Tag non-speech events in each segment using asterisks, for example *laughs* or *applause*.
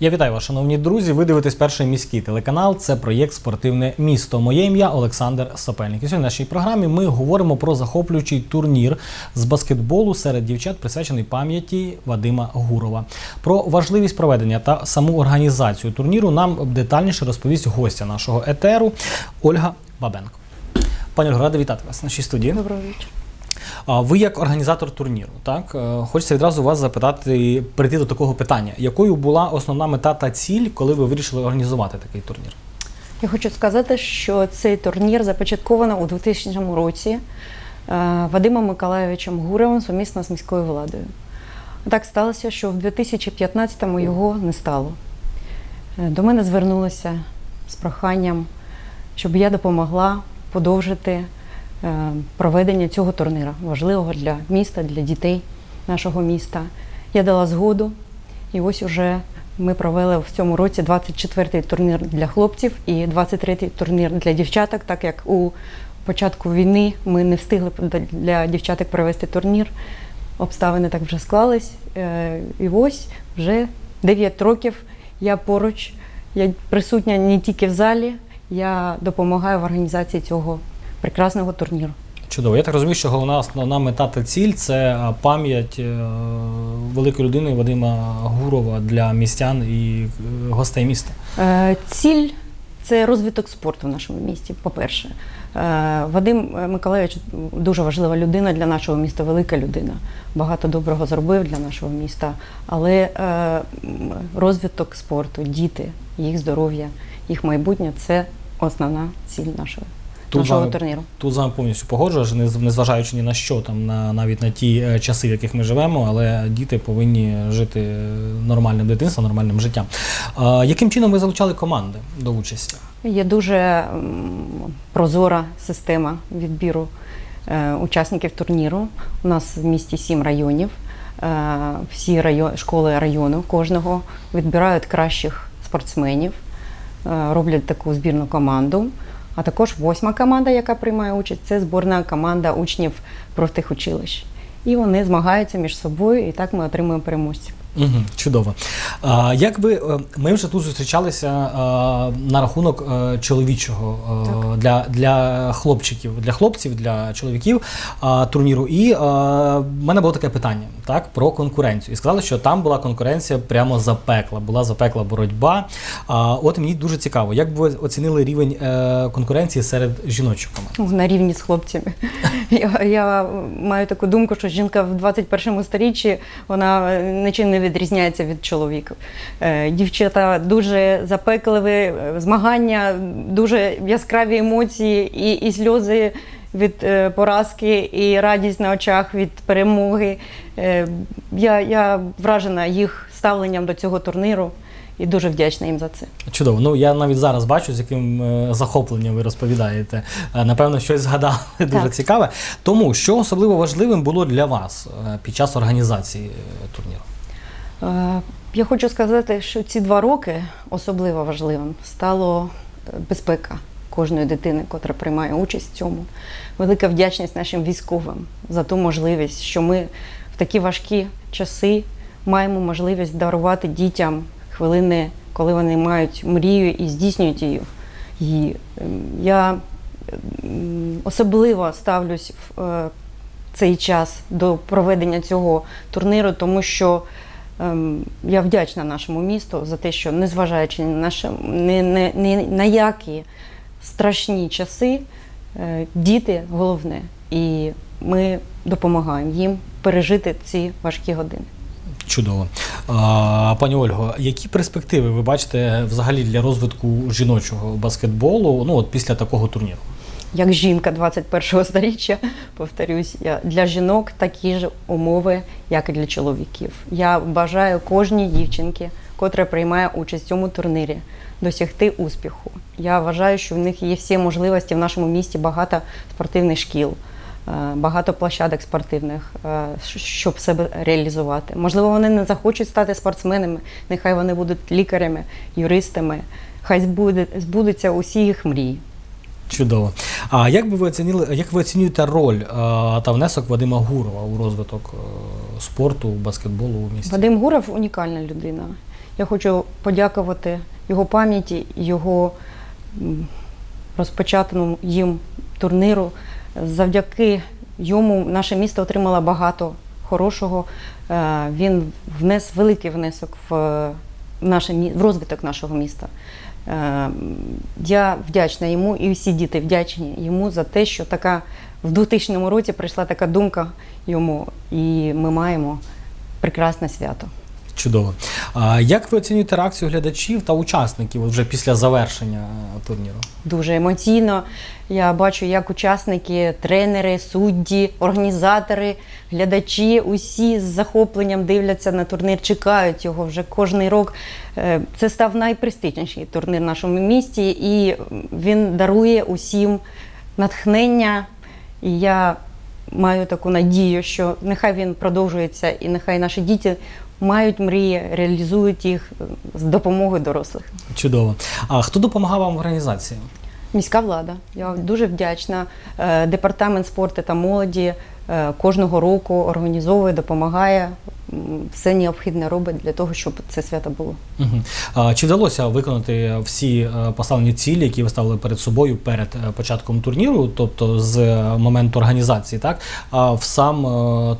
Я вітаю вас, шановні друзі. Ви дивитесь перший міський телеканал. Це проєкт Спортивне місто. Моє ім'я Олександр Сапельник. І сьогодні в нашій програмі ми говоримо про захоплюючий турнір з баскетболу серед дівчат, присвячений пам'яті Вадима Гурова. Про важливість проведення та саму організацію турніру нам детальніше розповість гостя нашого етеру Ольга Бабенко. Пані Ольга, рада вітати вас в нашій студії. Доброго вечора. Ви як організатор турніру, так е, хочеться відразу вас запитати, прийти до такого питання: якою була основна мета та ціль, коли ви вирішили організувати такий турнір? Я хочу сказати, що цей турнір започатковано у 2000 році е, Вадимом Миколайовичем Гуровим сумісно з міською владою. Так сталося, що в 2015-му його не стало. Е, До мене звернулися з проханням, щоб я допомогла подовжити проведення цього турніру, важливого для міста, для дітей нашого міста. Я дала згоду, і ось уже ми провели в цьому році 24-й турнір для хлопців і 23-й турнір для дівчаток, так як у початку війни ми не встигли для дівчаток провести турнір. Обставини так вже склались. Е, І ось вже 9 років я поруч, я присутня не тільки в залі, я допомагаю в організації цього прекрасного турніру. Чудово. Я так розумію, що головна основна мета та ціль це пам'ять е, великої людини Вадима Гурова для містян і е, гостей міста. Е, Ціль це розвиток спорту в нашому місті. По-перше, Вадим Миколаївич дуже важлива людина для нашого міста, велика людина. Багато доброго зробив для нашого міста. Але розвиток спорту, діти, їх здоров'я, їх майбутнє це основна ціль нашого, Тут нашого вами- турніру. Тут з вами повністю з- незважаючи ні на що, там на навіть на ті е, часи, в яких ми живемо, але діти повинні жити е, нормальним дитинством, нормальним життям. А, яким чином ви залучали команди до участі? Є дуже м, прозора система відбіру е, учасників турніру. У нас в місті сім районів. Е, всі район, школи району кожного відбирають кращих спортсменів, е, роблять таку збірну команду. А також восьма команда, яка приймає участь, це зборна команда учнів профтехучилищ. І вони змагаються між собою, і так ми отримуємо переможців. Угу, чудово. А, як ви, е, ми вже тут зустрічалися а, на рахунок е, чоловічого е, для, для хлопчиків, для хлопців, для чоловіків а, турніру. І а, в мене було таке питання так, про конкуренцію. І сказали, що там була конкуренція прямо запекла, була запекла боротьба. А, от мені дуже цікаво, як би ви оцінили рівень е, конкуренції серед жіночих команд? на рівні з хлопцями. *laughs* Я, я маю таку думку, що жінка в 21 сторіччі вона нічим не відрізняється від чоловіків. Е, Дівчата дуже запекливі, е, змагання, дуже яскраві емоції і, і сльози від е, поразки, і радість на очах від перемоги. Я, я вражена їх ставленням до цього турніру і дуже вдячна їм за це. Чудово. Ну я навіть зараз бачу, з яким захопленням ви розповідаєте. Напевно, щось згадали *laughs* дуже Так. цікаве. Тому що особливо важливим було для вас під час організації турніру? Е, Я хочу сказати, що ці два роки особливо важливим стало е, безпека кожної дитини, котра приймає участь в цьому. Велика вдячність нашим військовим за ту можливість, що ми в такі важкі часи маємо можливість дарувати дітям хвилини, коли вони мають мрію і здійснюють її. її. Ем, Я особливо ставлюсь в е, цей час до проведення цього турніру, тому що ем, я вдячна нашому місту за те, що незважаючи на наші, ні, ні, ні на які страшні часи, е, діти головне, і ми допомагаємо їм пережити ці важкі години. Чудово. А, пані Ольго, які перспективи ви бачите взагалі для розвитку жіночого баскетболу ну, от після такого турніру? Як жінка 21-го сторіччя, повторюсь, я для жінок такі ж умови, як і для чоловіків. Я бажаю кожній дівчинці, котра приймає участь в цьому турнірі, досягти успіху. Я вважаю, що в них є всі можливості в нашому місті багато спортивних шкіл. е, Багато площадок спортивних, е, щоб себе реалізувати. Можливо, вони не захочуть стати спортсменами, нехай вони будуть лікарями, юристами. Хай збудуться усі їх мрії. Чудово. А як би ви оцінили, як ви оцінюєте роль та внесок Вадима Гурова у розвиток е, спорту, баскетболу у місті? Вадим Гуров унікальна людина. Я хочу подякувати його пам'яті, його м, розпочатому їм турніру. Завдяки йому наше місто отримало багато хорошого. Е, Він внес великий внесок в, е, наше, в розвиток нашого міста. Е, Я вдячна йому і всі діти вдячні йому за те, що така в 2000 році прийшла така думка йому, і ми маємо прекрасне свято. Чудово. А як ви оцінюєте реакцію глядачів та учасників вже після завершення е, турніру? Дуже емоційно. Я бачу, як учасники, тренери, судді, організатори, глядачі усі з захопленням дивляться на турнір, чекають його вже кожний рік. Е, Це став найпрестижніший турнір в нашому місті, і він дарує усім натхнення. І я маю таку надію, що нехай він продовжується, і нехай наші діти мають мрії, реалізують їх е, з допомогою дорослих. Чудово. А хто допомагав вам в організації? Міська влада. Я дуже вдячна. Е, Департамент спорту та молоді е, кожного року організовує, допомагає. Все необхідне робить для того, щоб це свято було. Угу. А, чи вдалося виконати всі поставлені цілі, які ви ставили перед собою перед початком турніру, тобто з моменту організації, так, а в сам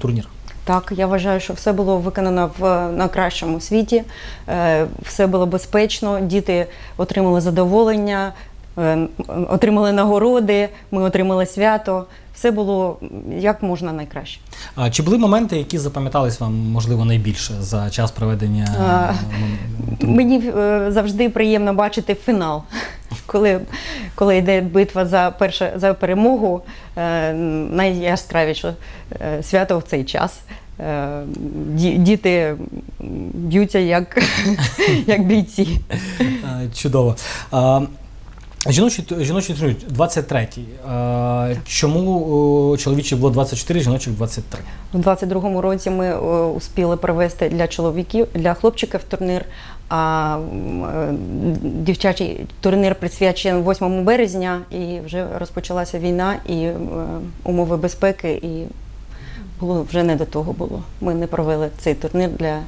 турнір? Так, я вважаю, що все було виконано в на кращому світі, е, все було безпечно, діти отримали задоволення, е, отримали нагороди, ми отримали свято. Все було як можна найкраще. А, чи були моменти, які запам'ятались вам, можливо, найбільше за час проведення? А, е, Мені завжди приємно бачити фінал, коли, коли йде битва за перше за перемогу. Е, Найяскравіше е, свято в цей час. Е, ді- Діти б'ються як, *laughs* як бійці. Чудово. Ту- жіночий турнір 23-й. А, Чому о, чоловічий було 24, жіночих 23? У 22-му році ми е, успіли провести для чоловіків, для хлопчиків турнір. А е, дівчачий турнір присвячений 8 березня, і вже розпочалася війна і е, умови безпеки, і було вже не до того було. Ми не провели цей турнір для,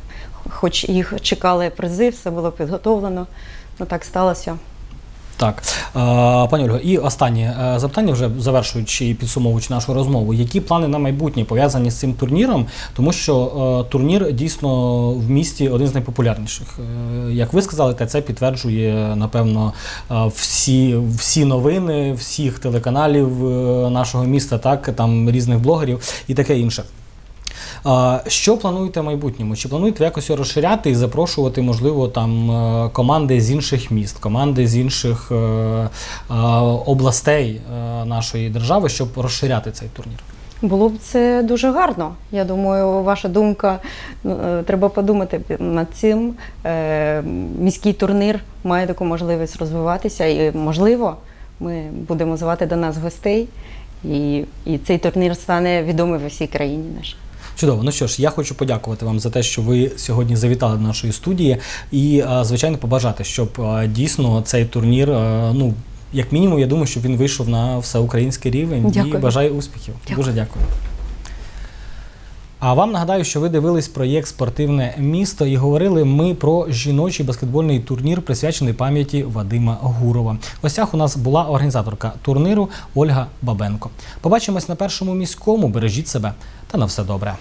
хоч їх чекали призи, все було підготовлено. Ну так сталося. Так, пані Ольго, і останнє е, запитання, вже завершуючи і підсумовуючи нашу розмову. Які плани на майбутнє пов'язані з цим турніром? Тому що е, турнір дійсно в місті один з найпопулярніших. Е, як ви сказали, та це підтверджує напевно всі, всі новини всіх телеканалів нашого міста, так там різних блогерів і таке інше. Що плануєте в майбутньому? Чи плануєте якось розширяти і запрошувати, можливо, там е, команди з інших міст, команди з інших е, е, областей нашої держави, щоб розширяти цей турнір? Було б це дуже гарно. Я думаю, ваша думка ну, треба подумати над цим. Міський турнір має таку можливість розвиватися, і можливо, ми будемо звати до нас гостей, і, і цей турнір стане відомий в усій країні нашій. Чудово. Ну що ж, я хочу подякувати вам за те, що ви сьогодні завітали до нашої студії, і е, звичайно побажати, щоб е, дійсно цей турнір, е, ну як мінімум, я думаю, щоб він вийшов на всеукраїнський рівень. І Дякую. бажаю успіхів. Дякую. Дуже дякую. А вам нагадаю, що ви дивились проєкт Спортивне місто і говорили ми про жіночий баскетбольний турнір, присвячений пам'яті Вадима Гурова. В гостях у нас була організаторка турніру Ольга Бабенко. Побачимось на першому міському. Бережіть себе та на все добре.